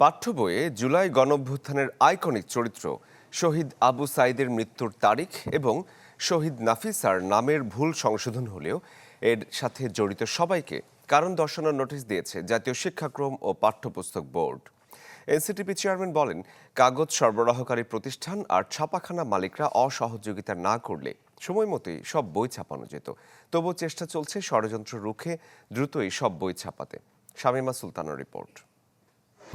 পাঠ্য বইয়ে জুলাই গণঅভ্যুত্থানের আইকনিক চরিত্র, শহীদ আবু সাইদের মৃত্যুর তারিখ এবং শহীদ নাফিসার নামের ভুল সংশোধন হলেও এর সাথে জড়িত সবাইকে কারণ দর্শানোর নোটিশ দিয়েছে জাতীয় শিক্ষাক্রম ও পাঠ্যপুস্তক বোর্ড। এনসিটিপি চেয়ারম্যান বলেন, কাগজ সরবরাহকারী প্রতিষ্ঠান আর ছাপাখানা মালিকরা অসহযোগিতা না করলে সময় মতোই সব বই ছাপানো যেত। তবুও চেষ্টা চলছে ষড়যন্ত্র রুখে দ্রুতই সব বই ছাপাতে। শামিমা সুলতানের রিপোর্ট।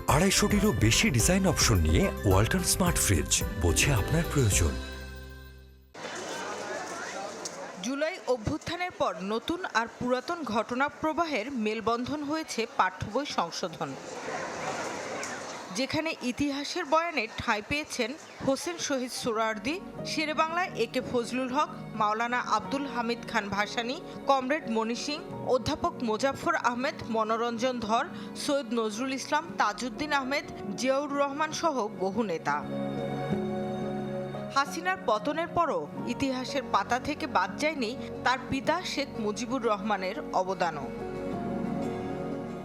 আড়াইশোটিরও বেশি ডিজাইন অপশন নিয়ে ওয়াল্টন স্মার্ট ফ্রিজ বোঝে আপনার প্রয়োজন। জুলাই অভ্যুত্থানের পর নতুন আর পুরাতন ঘটনা প্রবাহের মেলবন্ধন হয়েছে পাঠ্য বই সংশোধন। যেখানে ইতিহাসের বয়ানে ঠাঁই পেয়েছেন হোসেন শহীদ Suhrawardy, শেরেবাংলায় A K Fazlul Huq, Maulana Abdul Hamid Khan Bhashani, comrade Moni Singh, অধ্যাপক মোজাফর আহমেদ, মনোরঞ্জন ধর, সৈয়দ নজরুল ইসলাম, তাজউদ্দিন আহমেদ, জিয়াউর রহমান সহ বহু নেতা। হাসিনার পতনের পরও ইতিহাসের পাতা থেকে বাদ যায়নি তার পিতা শেখ মুজিবুর রহমানের অবদানও।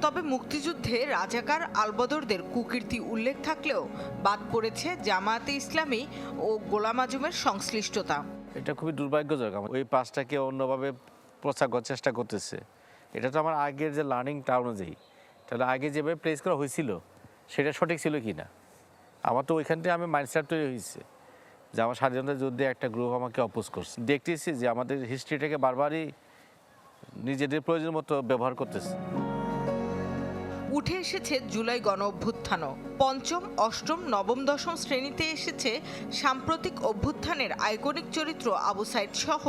তবে মুক্তিযুদ্ধে রাজাকার আলবদরদের কুকীর্তি উল্লেখ থাকলেও বাদ পড়েছে জামায়াতে ইসলামী ও গোলাম আজমের সংশ্লিষ্টতা। এটা খুবই দুর্ভাগ্যজনক ওই পাসটাকে অন্যভাবে প্রচার করার চেষ্টা করতেছে। এটা তো আমার আগের যে লার্নিংটা অনুযায়ী। তাহলে আগে যেভাবে প্লেস করা হয়েছিল, সেটা সঠিক ছিল কি না? আমার তো ওইখান থেকে আমি মাইন্ডসেট তৈরি হয়েছে যে আমার স্বাধীনতা যুদ্ধে একটা গ্রুপ আমাকে অপোজ করছে। দেখতেছি যে আমাদের হিস্ট্রিটাকে বারবারই নিজেদের প্রয়োজন মতো ব্যবহার করতেছে। উঠে এসেছে জুলাই গণ অভ্যুত্থানও পঞ্চম, অষ্টম, নবম, দশম শ্রেণীতে এসেছে সাম্প্রতিক অভ্যুত্থানের আইকনিক চরিত্র আবু সাইদ সহ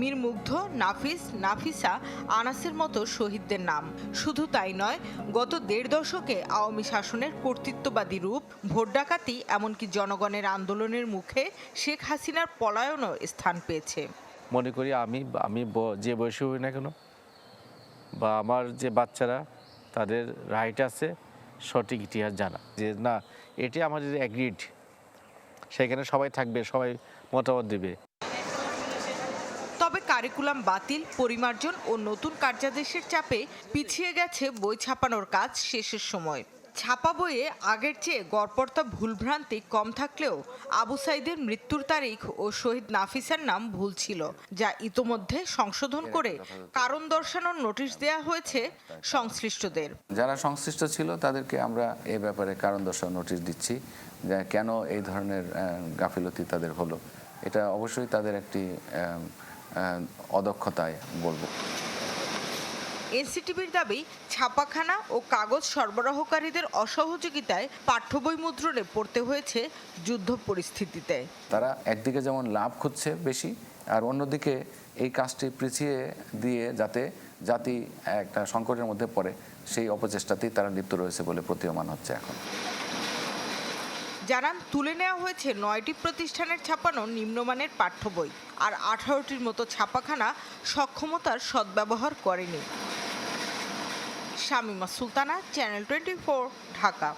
মীর মুগ্ধ, নাফিস, নাফিসা, আনাসের মতো শহীদদের নাম। শুধু তাই নয়, গত দেড় দশকে আওয়ামী শাসনের কর্তৃত্ববাদী রূপ, ভোট ডাকাতি, এমনকি জনগণের আন্দোলনের মুখে শেখ হাসিনার পলায়নও স্থান পেয়েছে। মনে করি আমি আমি যে বয়সে হই না কেন, বা আমার যে বাচ্চারা তাদের রাইট আছে, সঠিক ইতিহাস জানা। যে না, এটি আমাদের অ্যাগ্রিড সেখানে সবাই থাকবে, সবাই মতামত দেবে। তবে কারিকুলাম বাতিল, পরিমার্জন ও নতুন কার্যাদেশের চাপে পিছিয়ে গেছে বই ছাপানোর কাজ শেষের সময়। ছাপা বইয়ে আগের চেয়ে গড়পড়তা ভুলভ্রান্তি কম থাকলেও আবু সাইদের মৃত্যুর তারিখ ও শহীদ নাফিসার নাম ভুল ছিল যা ইতোমধ্যে সংশোধন করে কারণ দর্শানোর নোটিশ দেওয়া হয়েছে সংশ্লিষ্টদের। যারা সংশ্লিষ্ট ছিল তাদেরকে আমরা এ ব্যাপারে কারণ দর্শাও নোটিশ দিচ্ছি যে কেন এই ধরনের গাফিলতি তাদের হলো। এটা অবশ্যই তাদের একটি অদক্ষতায় বলব। এনসিটিভির দাবি ছাপাখানা ও কাগজ সরবরাহকারীদের অসহযোগিতায় পাঠ্য বই মুদ্রণে পড়তে হয়েছে যুদ্ধ পরিস্থিতিতে। তারা একদিকে যেমন লাভ খুঁজছে বেশি আর অন্যদিকে এই কাজটি পিছিয়ে দিয়ে যাতে জাতি একটা সংকটের মধ্যে পড়ে সেই অপচেষ্টাতেই তারা লিপ্ত রয়েছে বলে প্রতীয়মান হচ্ছে এখন। জানান তুলে নেওয়া হয়েছে নয়টি প্রতিষ্ঠানের ছাপানো নিম্নমানের পাঠ্য বই আর আঠারোটির মতো ছাপাখানা সক্ষমতার সদ্ব্যবহার করেনি। Shamima Sultana channel twenty Dhaka.